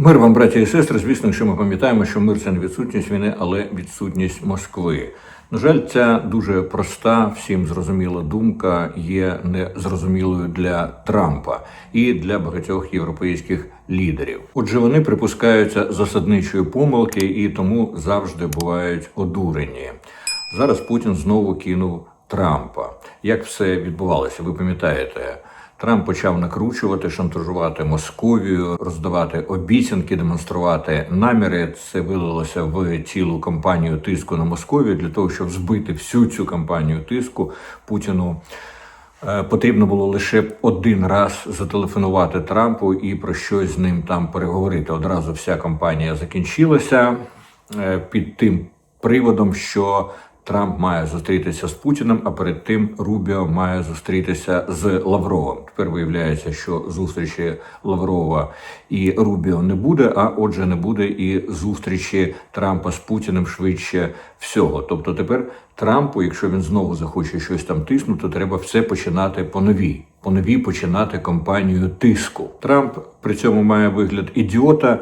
Мир вам, браті і сестри. Звісно, що ми пам'ятаємо, що мир це не відсутність війни, але відсутність Москви. На жаль, ця дуже проста, всім зрозуміла думка є незрозумілою для Трампа і для багатьох європейських лідерів. Отже, вони припускаються засадничої помилки і тому завжди бувають одурені. Зараз Путін знову кинув Трампа. Як все відбувалося? Ви пам'ятаєте? Трамп почав накручувати, шантажувати Московію, роздавати обіцянки, демонструвати наміри. Це вилилося в цілу кампанію тиску на Московію для того, щоб збити всю цю кампанію тиску Путіну. е, Потрібно було лише один раз зателефонувати Трампу і про щось з ним там переговорити. Одразу вся кампанія закінчилася е, під тим приводом, що Трамп має зустрітися з Путіним, а перед тим Рубіо має зустрітися з Лавровим. Тепер виявляється, що зустрічі Лаврова і Рубіо не буде. А отже, не буде і зустрічі Трампа з Путіним швидше всього. Тобто, тепер Трампу, якщо він знову захоче щось там тиснути, треба все починати по новій. По новій починати кампанію тиску. Трамп при цьому має вигляд ідіота.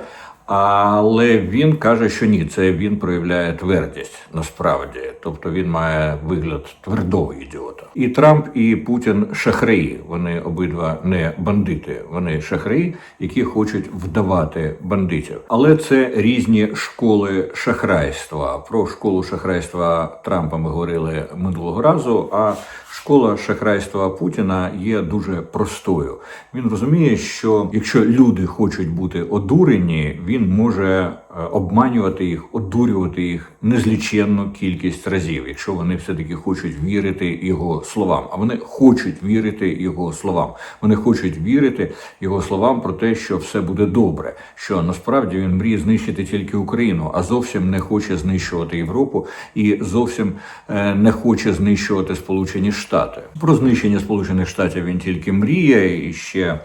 Але він каже, що ні, це він проявляє твердість насправді, тобто він має вигляд твердого ідіота. І Трамп і Путін шахраї. Вони обидва не бандити, вони шахраї, які хочуть вдавати бандитів. Але це різні школи шахрайства. Про школу шахрайства Трампа ми говорили минулого разу. А школа шахрайства Путіна є дуже простою. Він розуміє, що якщо люди хочуть бути одурені, він може е, обманювати їх, одурювати їх незліченну кількість разів, якщо вони все таки хочуть вірити його словам. А вони хочуть вірити його словам. Вони хочуть вірити його словам про те, що все буде добре. Що насправді він мріє знищити тільки Україну, а зовсім не хоче знищувати Європу і зовсім е, не хоче знищувати Сполучені Штати. Про знищення Сполучених Штатів він тільки мріє і ще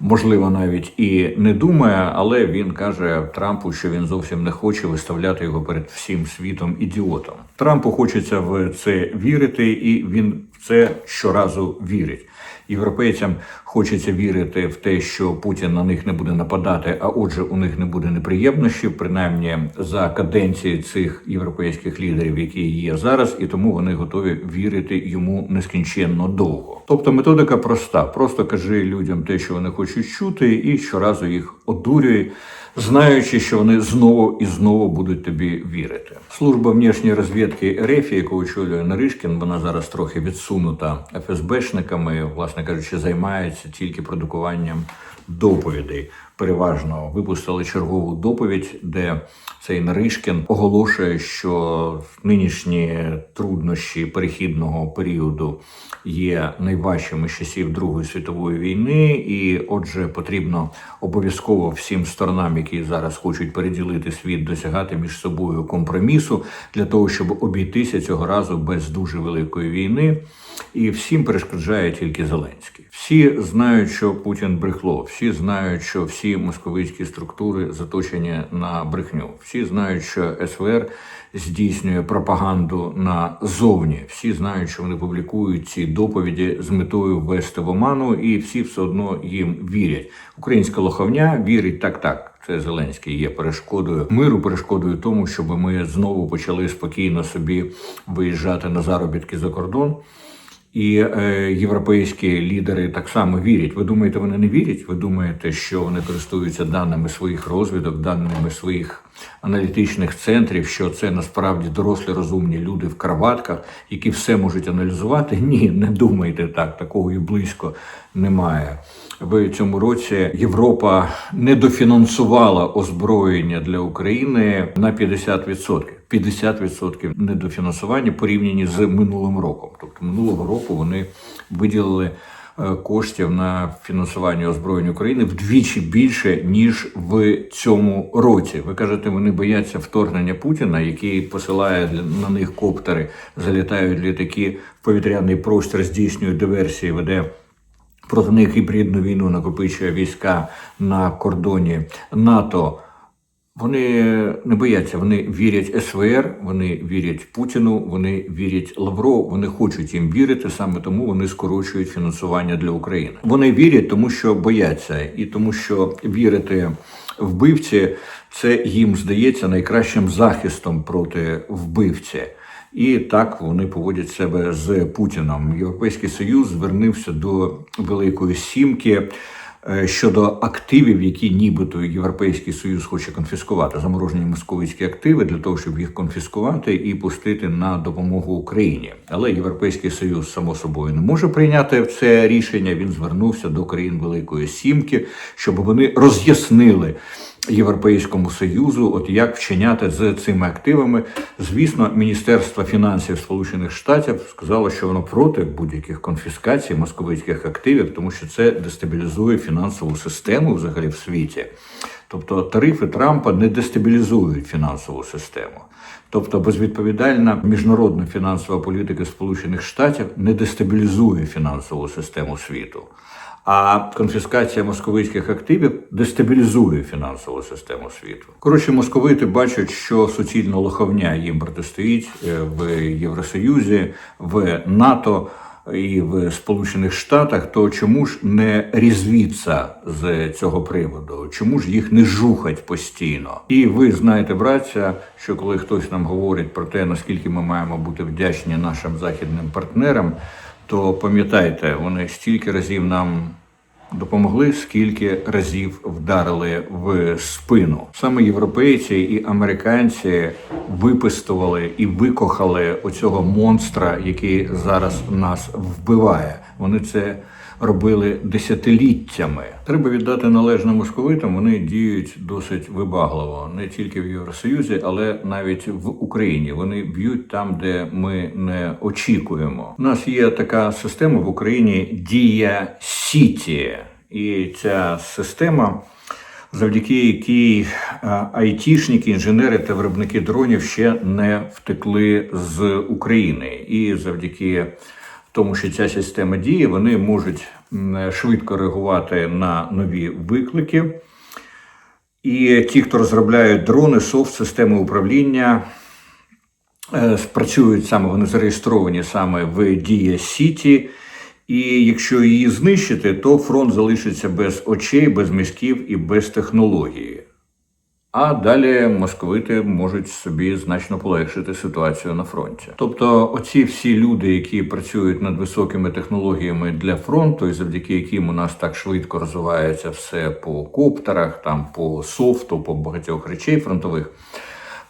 можливо навіть і не думає, але він каже Трампу, що він зовсім не хоче виставляти його перед всім світом ідіотом. Трампу хочеться в це вірити, і він в це щоразу вірить. Європейцям хочеться вірити в те, що Путін на них не буде нападати, а отже, у них не буде неприємностей, принаймні за каденції цих європейських лідерів, які є зараз, і тому вони готові вірити йому нескінченно довго. Тобто методика проста: просто кажи людям те, що вони хочуть чути, і щоразу їх одурюй, знаючи, що вони знову і знову будуть тобі вірити. Служба внішньої розвідки РФ, яку очолює Наришкін, вона зараз трохи відсунута ФСБшниками, власне кажучи, займається тільки продукуванням доповідей. Переважно випустили чергову доповідь, де цей Наришкін оголошує, що нинішні труднощі перехідного періоду є найважчими з часів Другої світової війни, і отже, потрібно обов'язково всім сторонам, які зараз хочуть переділити світ, досягати між собою компромісу для того, щоб обійтися цього разу без дуже великої війни. І всім перешкоджає тільки Зеленський. Всі знають, що Путін брехло, всі знають, що всі московицькі структури заточені на брехню. Всі знають, що СВР здійснює пропаганду назовні. Всі знають, що вони публікують ці доповіді з метою ввести в оману, і всі все одно їм вірять. Українська лоховня вірить так, так. Це Зеленський є перешкодою миру, перешкодою тому, щоб ми знову почали спокійно собі виїжджати на заробітки за кордон. І е, європейські лідери так само вірять. Ви думаєте, вони не вірять? Ви думаєте, що вони користуються даними своїх розвідок, даними своїх аналітичних центрів, що це насправді дорослі розумні люди в краватках, які все можуть аналізувати? Ні, не думайте так, такого і близько немає. В цьому році Європа недофінансувала озброєння для України на 50%. 50% недофінансування порівняні з минулим роком. Тобто минулого року вони виділили е, коштів на фінансування озброєння України вдвічі більше ніж в цьому році. Ви кажете, вони бояться вторгнення Путіна, який посилає на них коптери, залітають літаки в повітряний простір, здійснює диверсії, веде. Проти них гібридну війну накопичує війська на кордоні НАТО Вони не бояться, вони вірять СВР, вони вірять Путіну, вони вірять Лаврову, вони хочуть їм вірити, саме тому вони скорочують фінансування для України. Вони вірять, тому що бояться, і тому що вірити вбивці це їм здається найкращим захистом проти вбивці. І так вони поводять себе з Путіном. Європейський Союз звернувся до Великої Сімки щодо активів, які нібито Європейський Союз хоче конфіскувати, заморожені московські активи для того, щоб їх конфіскувати і пустити на допомогу Україні. Але Європейський Союз само собою не може прийняти це рішення. Він звернувся до країн Великої Сімки, щоб вони роз'яснили. Європейському союзу, от як вчиняти з цими активами. Звісно, Міністерство фінансів Сполучених Штатів сказало, що воно проти будь-яких конфіскацій московицьких активів, тому що це дестабілізує фінансову систему взагалі в світі. Тобто тарифи Трампа не дестабілізують фінансову систему. Тобто безвідповідальна міжнародна фінансова політика Сполучених Штатів не дестабілізує фінансову систему світу. А конфіскація московицьких активів дестабілізує фінансову систему світу. Коротше, московити бачать, що суцільна лоховня їм протистоїть е, в Євросоюзі, в НАТО і в Сполучених Штатах. То чому ж не різвіться з цього приводу? Чому ж їх не жухать постійно? І ви знаєте, браття, що коли хтось нам говорить про те, наскільки ми маємо бути вдячні нашим західним партнерам то пам'ятайте, вони стільки разів нам допомогли, скільки разів вдарили в спину. Саме європейці і американці випистували і викохали оцього монстра, який зараз нас вбиває. Вони це робили десятиліттями. Треба віддати належне московитам. Вони діють досить вибагливо не тільки в Євросоюзі, але навіть в Україні. Вони б'ють там, де ми не очікуємо. У нас є така система в Україні Дія Сіті, і ця система. Завдяки якій е, айтішники, інженери та виробники дронів ще не втекли з України, і завдяки тому, що ця система діє, вони можуть швидко реагувати на нові виклики. І ті, хто розробляють дрони, софт, системи управління, е, працюють саме, вони зареєстровані саме в Дія Сіті. І якщо її знищити, то фронт залишиться без очей, без мізків і без технології. А далі московити можуть собі значно полегшити ситуацію на фронті. Тобто, оці всі люди, які працюють над високими технологіями для фронту, і завдяки яким у нас так швидко розвивається все по коптерах, там по софту, по багатьох речей фронтових.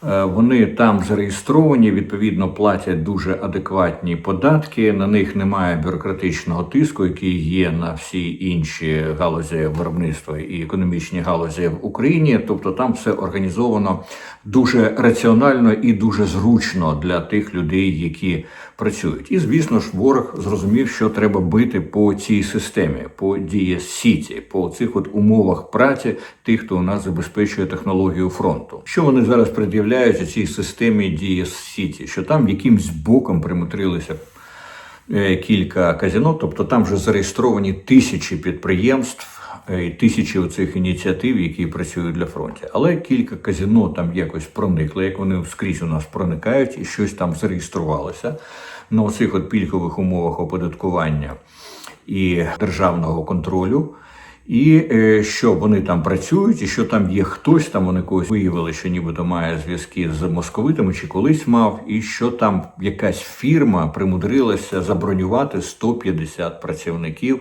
Е, Вони там зареєстровані, відповідно платять дуже адекватні податки. На них немає бюрократичного тиску, який є на всі інші галузі виробництва і економічні галузі в Україні. Тобто там все організовано дуже раціонально і дуже зручно для тих людей, які працюють. І звісно ж, ворог зрозумів, що треба бити по цій системі, по діє Сіті, по цих от умовах праці тих, хто у нас забезпечує технологію фронту. Що вони зараз пред'являють цій системі діє Сіті? Що там якимсь боком примутрилися е, кілька казино, тобто там вже зареєстровані тисячі підприємств. е, І тисячі оцих ініціатив, які працюють для фронту. Але кілька казино там якось проникли, як вони скрізь у нас проникають і щось там зареєструвалося на оцих от пільгових умовах оподаткування і державного контролю. І е, що вони там працюють, і що там є хтось, там вони когось виявили, що нібито має зв'язки з московитами чи колись мав, і що там якась фірма примудрилася забронювати 150 працівників,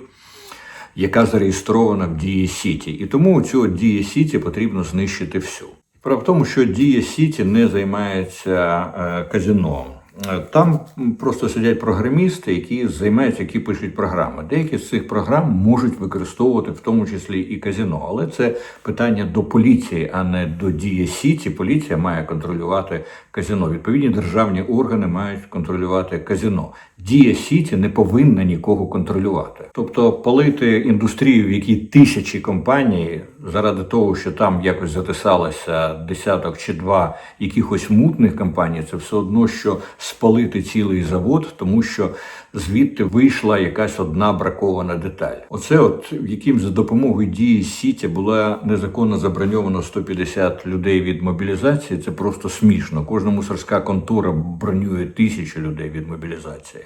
яка зареєстрована в Дії Сіті. І тому цю Дії Сіті потрібно знищити всю. Справа в тому, що Дія Сіті не займається е, казино. Е, Там просто сидять програмісти, які займаються, які пишуть програми. Деякі з цих програм можуть використовувати в тому числі і казино, але це питання до поліції, а не до Дія Сіті. Поліція має контролювати казино. Відповідні державні органи мають контролювати казино. Дія Сіті не повинна нікого контролювати. Тобто палити індустрію, в якій тисячі компаній заради того, що там якось затисалося десяток чи два якихось мутних компаній, це все одно, що спалити цілий завод, тому що звідти вийшла якась одна бракована деталь. Оце, от яким за допомогою дії сіті була незаконно заброньовано 150 людей від мобілізації. Це просто смішно. Кожна мусорська контора бронює тисячу людей від мобілізації.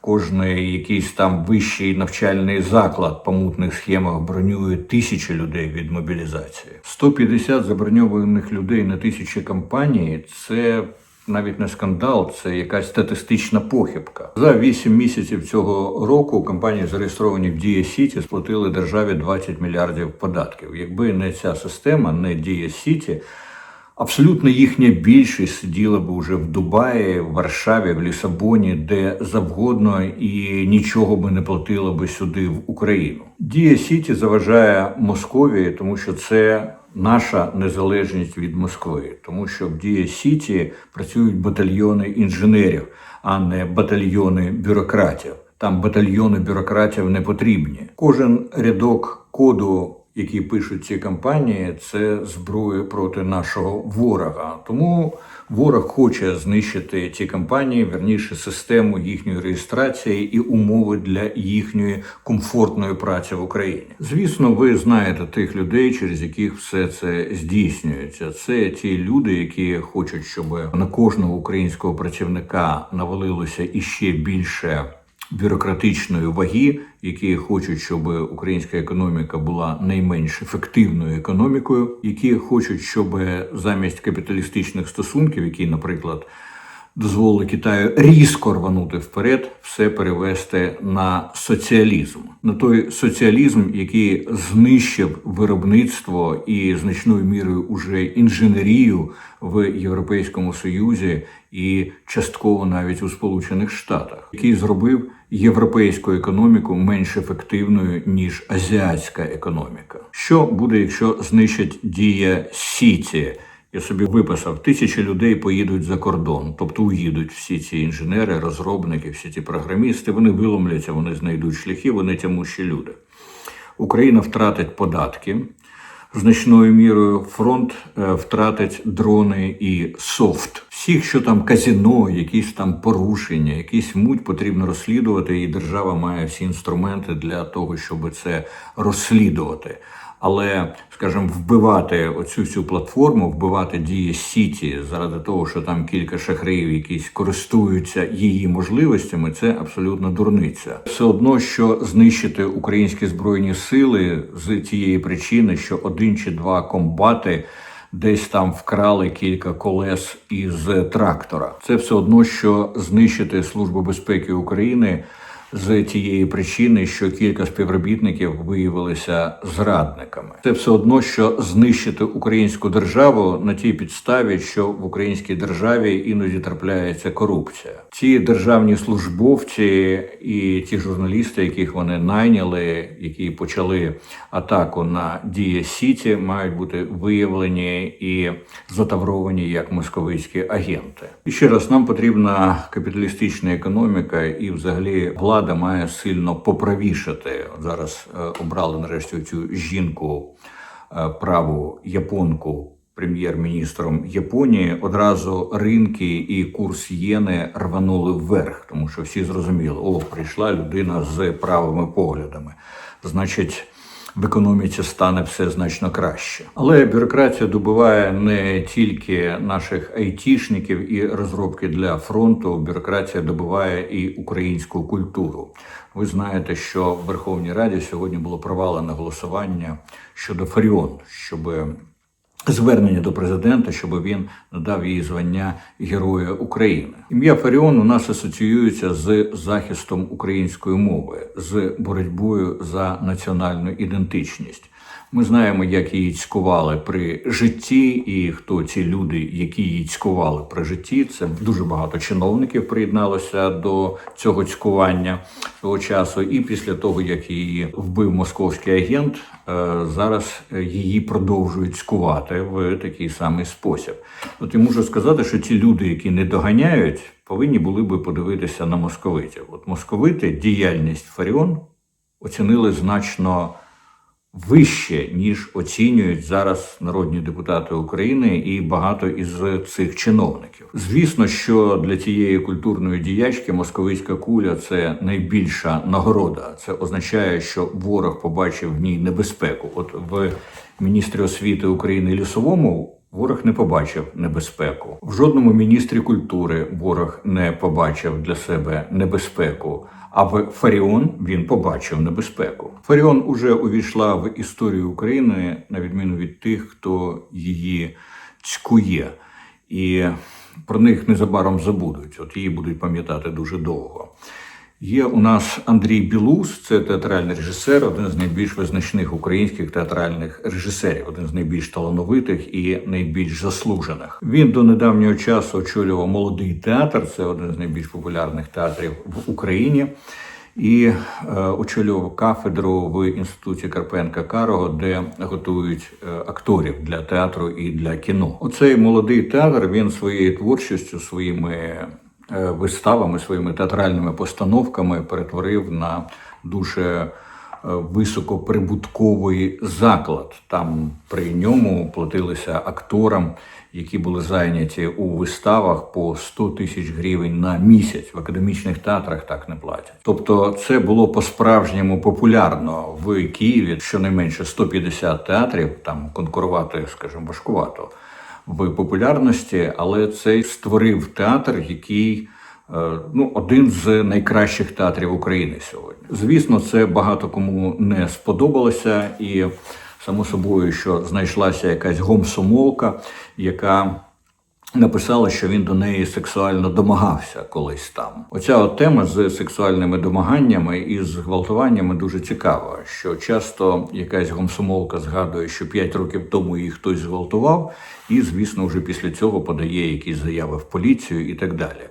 Кожний якийсь там вищий навчальний заклад по мутних схемах бронює тисячі людей від мобілізації. 150 заброньованих людей на тисячі компаній це навіть не скандал, це якась статистична похибка. За 8 місяців цього року компанії, зареєстровані в Дія Сіті, сплатили державі 20 мільярдів податків. Якби не ця система, не Дія Сіті. Абсолютно їхня більшість сиділа б уже в Дубаї, в Варшаві, в Лісабоні, де завгодно, і нічого би не платило би сюди в Україну. Дія Сіті заважає Московії, тому що це наша незалежність від Москви, тому що в Дія Сіті працюють батальйони інженерів, а не батальйони бюрократів. Там батальйони бюрократів не потрібні. Кожен рядок коду які пишуть ці компанії, це зброя проти нашого ворога. Тому ворог хоче знищити ці компанії, верніше систему їхньої реєстрації і умови для їхньої комфортної праці в Україні. Звісно, ви знаєте тих людей, через яких все це здійснюється. Це ті люди, які хочуть, щоб на кожного українського працівника навалилося іще більше бюрократичної ваги, які хочуть, щоб українська економіка була найменш ефективною економікою, які хочуть, щоб замість капіталістичних стосунків, які, наприклад, дозволили Китаю різко рванути вперед, все перевести на соціалізм, на той соціалізм, який знищив виробництво і значною мірою уже інженерію в Європейському Союзі і частково навіть у Сполучених Штатах, який зробив європейську економіку менш ефективною ніж азіатська економіка. Що буде, якщо знищать дія Сіті? Я собі виписав, тисячі людей поїдуть за кордон, тобто уїдуть всі ці інженери, розробники, всі ці програмісти. Вони виломляться, вони знайдуть шляхи, вони тямущі люди. Україна втратить податки. Значною мірою фронт е, втратить дрони і софт. Всіх, що там казіно, якісь там порушення, якісь муть потрібно розслідувати, і держава має всі інструменти для того, щоб це розслідувати. Але, скажімо, вбивати оцю всю платформу, вбивати дії Сіті заради того, що там кілька шахраїв, якісь користуються її можливостями, це абсолютно дурниця. Все одно, що знищити українські збройні сили з тієї причини, що один чи два комбати. Десь там вкрали кілька колес із трактора. Це все одно, що знищити Службу безпеки України з тієї причини, що кілька співробітників виявилися зрадниками. Це все одно, що знищити українську державу на тій підставі, що в українській державі іноді трапляється корупція. Ці державні службовці і ті журналісти, яких вони найняли, які почали атаку на Дія Сіті, мають бути виявлені і затавровані як московицькі агенти. І ще раз нам потрібна капіталістична економіка і, взагалі, влада влада має сильно поправішати. От Зараз е, обрали нарешті цю жінку е, праву японку. Прем'єр-міністром Японії одразу ринки і курс єни рванули вверх, тому що всі зрозуміли, о, прийшла людина з правими поглядами. Значить, в економіці стане все значно краще. Але бюрократія добиває не тільки наших айтішників і розробки для фронту. Бюрократія добиває і українську культуру. Ви знаєте, що в Верховній Раді сьогодні було провалене голосування щодо Фаріон, щоб Звернення до президента, щоб він надав їй звання Героя України. Ім'я Фаріон у нас асоціюється з захистом української мови, з боротьбою за національну ідентичність. Ми знаємо, як її цькували при житті, і хто ці люди, які її цькували при житті. Це дуже багато чиновників приєдналося до цього цькування того часу. І після того, як її вбив московський агент, е, зараз її продовжують скувати в такий самий спосіб. От я можу сказати, що ті люди, які не доганяють, повинні були би подивитися на московитів. От московити діяльність Фаріон оцінили значно вище, ніж оцінюють зараз народні депутати України і багато із цих чиновників. Звісно, що для цієї культурної діячки московицька куля це найбільша нагорода. Це означає, що ворог побачив в ній небезпеку. От в міністрі освіти України лісовому. Ворог не побачив небезпеку. В жодному міністрі культури ворог не побачив для себе небезпеку. А в Фаріон він побачив небезпеку. Фаріон уже увійшла в історію України на відміну від тих, хто її цькує, і про них незабаром забудуть. От її будуть пам'ятати дуже довго. Є у нас Андрій Білус, це театральний режисер, один з найбільш визначних українських театральних режисерів, один з найбільш талановитих і найбільш заслужених. Він до недавнього часу очолював молодий театр, це один з найбільш популярних театрів в Україні. І е, очолював кафедру в інституті Карпенка Карого, де готують е, акторів для театру і для кіно. Оцей молодий театр він своєю творчістю, своїми виставами, своїми театральними постановками перетворив на дуже е, високоприбутковий заклад. Там при ньому платилися акторам, які були зайняті у виставах по 100 тисяч гривень на місяць. В академічних театрах так не платять. Тобто, це було по-справжньому популярно в Києві. Щонайменше 150 театрів там конкурувати, скажімо, важкувато в популярності, але цей створив театр, який е, ну, один з найкращих театрів України сьогодні. Звісно, це багато кому не сподобалося, і само собою, що знайшлася якась гомсомолка, яка написала, що він до неї сексуально домагався колись там. Оця от тема з сексуальними домаганнями і з гвалтуваннями дуже цікава. Що часто якась гомсомолка згадує, що 5 років тому її хтось зґвалтував, і, звісно, вже після цього подає якісь заяви в поліцію і так далі.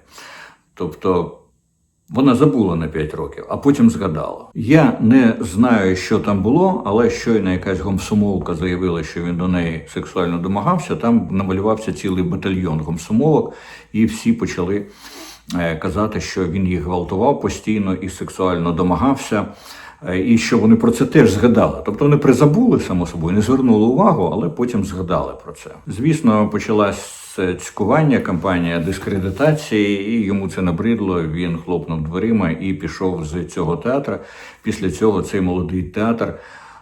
Тобто. Вона забула на 5 років, а потім згадала. Я не знаю, що там було, але щойно якась гомсомолка заявила, що він до неї сексуально домагався. Там намалювався цілий батальйон гомсомолок, і всі почали е, казати, що він їх гвалтував постійно і сексуально домагався. е, І що вони про це теж згадали. Тобто вони призабули, само собою, не звернули увагу, але потім згадали про це. Звісно, почалась це цькування, кампанія дискредитації, і йому це набридло. Він хлопнув дверима і пішов з цього театру. Після цього цей молодий театр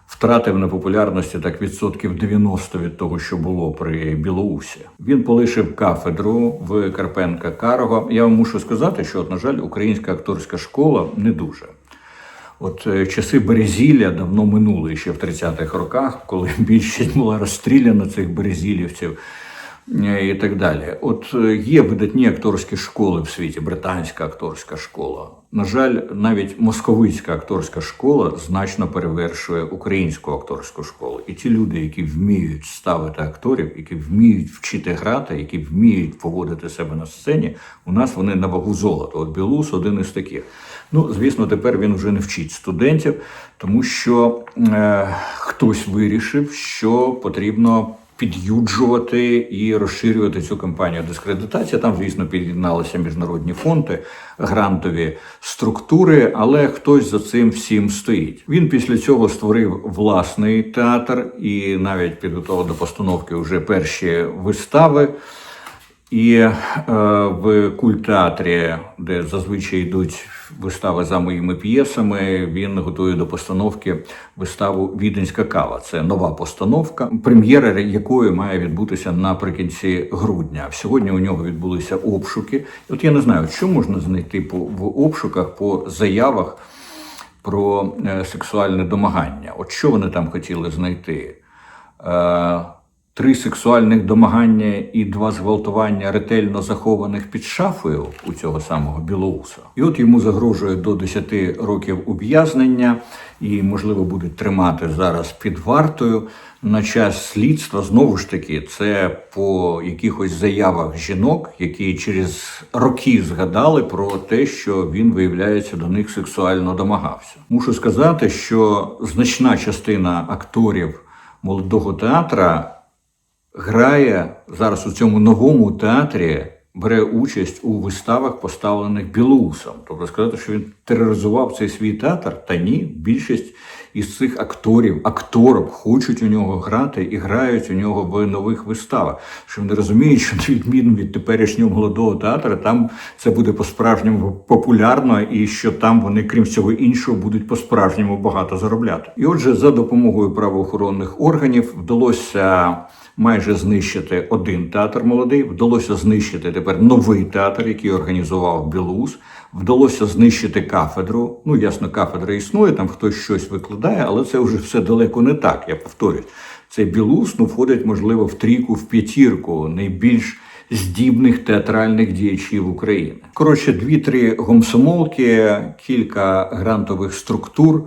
втратив на популярності так відсотків 90 від того, що було при Білоусі. Він полишив кафедру в Карпенка Карого. Я вам мушу сказати, що, от, на жаль, українська акторська школа не дуже. От е, часи Березілля давно минули ще в 30-х роках, коли більшість була розстріляна цих березілівців і так далі. От є видатні акторські школи в світі, британська акторська школа. На жаль, навіть московицька акторська школа значно перевершує українську акторську школу. І ті люди, які вміють ставити акторів, які вміють вчити грати, які вміють поводити себе на сцені, у нас вони на вагу золота. От Білус один із таких. Ну, звісно, тепер він вже не вчить студентів, тому що е, хтось вирішив, що потрібно під'юджувати і розширювати цю кампанію дискредитації. Там, звісно, під'єдналися міжнародні фонди, грантові структури, але хтось за цим всім стоїть. Він після цього створив власний театр і навіть підготував до постановки вже перші вистави. І е, в культеатрі, де зазвичай йдуть вистави за моїми п'єсами, він готує до постановки виставу Віденська кава. Це нова постановка, прем'єра якої має відбутися наприкінці грудня. Сьогодні у нього відбулися обшуки. От я не знаю, що можна знайти по в обшуках по заявах про е, сексуальне домагання. От що вони там хотіли знайти? Три сексуальних домагання і два зґвалтування ретельно захованих під шафою у цього самого Білоуса. І от йому загрожує до 10 років ув'язнення і, можливо, будуть тримати зараз під вартою на час слідства. Знову ж таки, це по якихось заявах жінок, які через роки згадали про те, що він виявляється до них сексуально домагався. Мушу сказати, що значна частина акторів молодого театра грає зараз у цьому новому театрі бере участь у виставах, поставлених білоусом. Тобто сказати, що він тероризував цей свій театр, та ні, більшість із цих акторів, акторів хочуть у нього грати і грають у нього в нових виставах. Що вони розуміють, що на відміну від теперішнього молодого театру, там це буде по-справжньому популярно, і що там вони, крім всього іншого, будуть по-справжньому багато заробляти. І отже, за допомогою правоохоронних органів вдалося майже знищити один театр молодий. Вдалося знищити тепер новий театр, який організував Білоус. Вдалося знищити кафедру. Ну, ясно, кафедра існує, там хтось щось викладає, але це вже все далеко не так. Я повторюсь. Цей Білоус ну, входить, можливо, в трійку, в п'ятірку найбільш здібних театральних діячів України. Коротше, дві-три гомсомолки, кілька грантових структур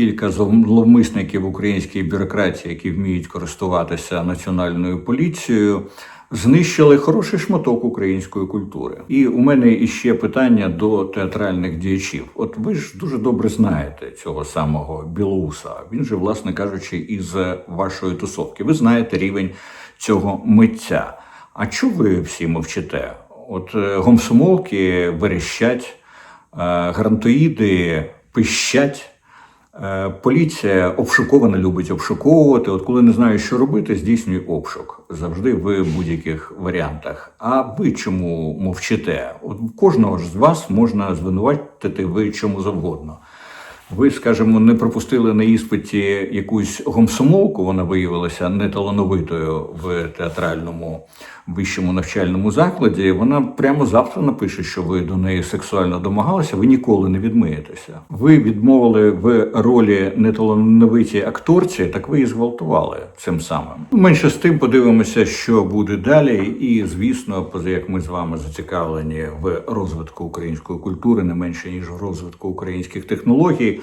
кілька зловмисників української бюрократії, які вміють користуватися національною поліцією. Знищили хороший шматок української культури. І у мене іще питання до театральних діячів. От ви ж дуже добре знаєте цього самого Білоуса. Він же, власне кажучи, із вашої тусовки. Ви знаєте рівень цього митця. А чого ви всі мовчите? От е, гомсомолки верещать, е, грантоїди пищать. Е, Поліція обшукована любить обшуковувати. От коли не знаю, що робити, здійснює обшук завжди в будь-яких варіантах. А ви чому мовчите? От кожного ж з вас можна звинуватити ви чому завгодно. Ви, скажімо, не пропустили на іспиті якусь гомсомолку, вона виявилася неталановитою в театральному вищому навчальному закладі. Вона прямо завтра напише, що ви до неї сексуально домагалися, ви ніколи не відмиєтеся. Ви відмовили в ролі неталановитій акторці, так ви і зґвалтували цим самим. Менше з тим подивимося, що буде далі. І звісно, поза як ми з вами зацікавлені в розвитку української культури, не менше ніж в розвитку українських технологій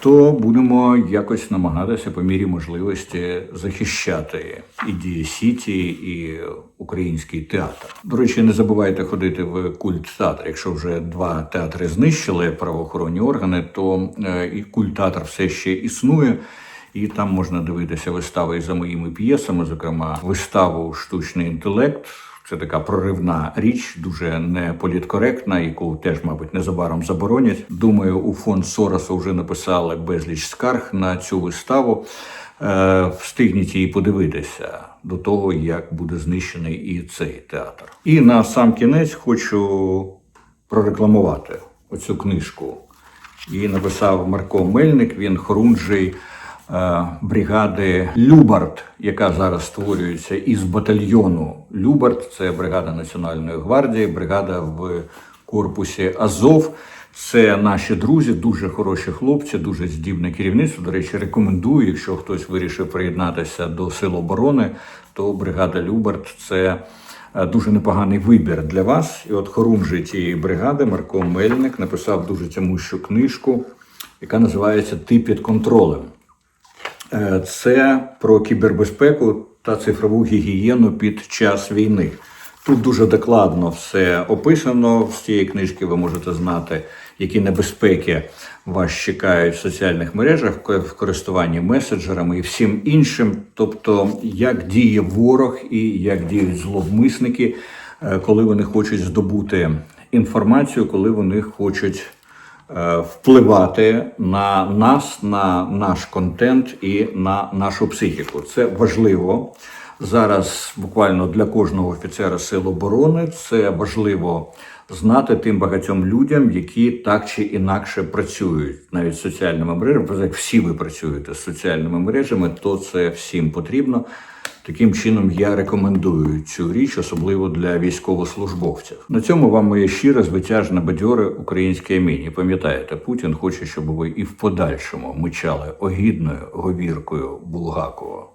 то будемо якось намагатися по мірі можливості захищати і Дія Сіті, і український театр. До речі, не забувайте ходити в культ театр. Якщо вже два театри знищили правоохоронні органи, то е, і культ театр все ще існує. І там можна дивитися вистави і за моїми п'єсами, зокрема виставу Штучний інтелект. Це така проривна річ, дуже неполіткоректна, яку теж, мабуть, незабаром заборонять. Думаю, у фонд Сороса вже написали безліч скарг на цю виставу. Е, Встигніть її подивитися до того, як буде знищений і цей театр. І на сам кінець хочу прорекламувати оцю книжку. Її написав Марко Мельник. Він хорунжий бригади Любард, яка зараз створюється із батальйону Любард. Це бригада Національної гвардії, бригада в корпусі Азов. Це наші друзі, дуже хороші хлопці, дуже здібне керівництво. До речі, рекомендую, якщо хтось вирішив приєднатися до Сил оборони, то бригада Любард це е, дуже непоганий вибір для вас. І от хорунжий цієї бригади Марко Мельник написав дуже тямущу книжку, яка називається Ти під контролем. Е, Це про кібербезпеку та цифрову гігієну під час війни. Тут дуже докладно все описано. З цієї книжки ви можете знати, які небезпеки вас чекають в соціальних мережах, в користуванні меседжерами і всім іншим. Тобто, як діє ворог і як діють зловмисники, е, коли вони хочуть здобути інформацію, коли вони хочуть впливати на нас, на наш контент і на нашу психіку. Це важливо. Зараз буквально для кожного офіцера сил оборони це важливо знати тим багатьом людям, які так чи інакше працюють навіть з соціальними мережами. Всі ви працюєте з соціальними мережами, то це всім потрібно. Таким чином я рекомендую цю річ, особливо для військовослужбовців. На цьому вам моє щире, звитяжне, бадьоре українське імені. Пам'ятаєте, Путін хоче, щоб ви і в подальшому мичали огідною говіркою Булгакова.